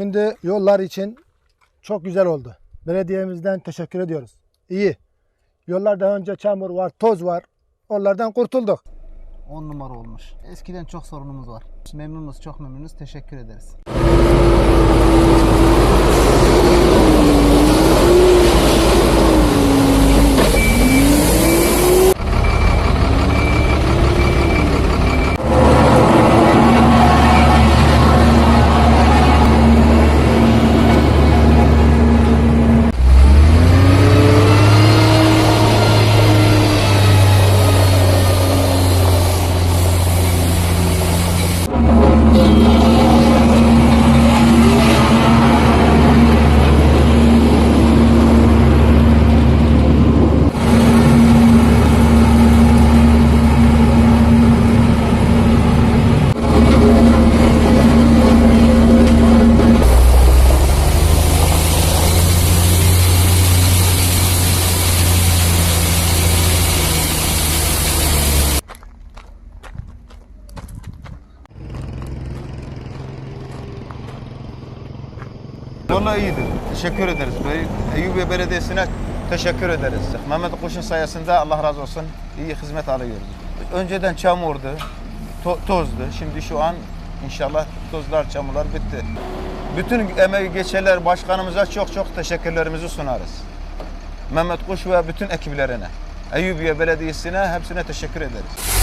Şimdi yollar için çok güzel oldu. Belediyemizden teşekkür ediyoruz. İyi. Yollarda önce çamur var, toz var. Onlardan kurtulduk. 10 numara olmuş. Eskiden çok sorunumuz var. Memnunuz, çok memnunuz. Teşekkür ederiz. Vallahi iyidir. Teşekkür ederiz. Eyyubiye Belediyesi'ne teşekkür ederiz. Mehmet Kuş'un sayesinde Allah razı olsun iyi hizmet alıyoruz. Önceden çamurdu, to- tozdu. Şimdi şu an inşallah tozlar, çamurlar bitti. Bütün emeği geçenler başkanımıza çok çok teşekkürlerimizi sunarız. Mehmet Kuş ve bütün ekiplerine. Eyyubiye Belediyesi'ne hepsine teşekkür ederiz.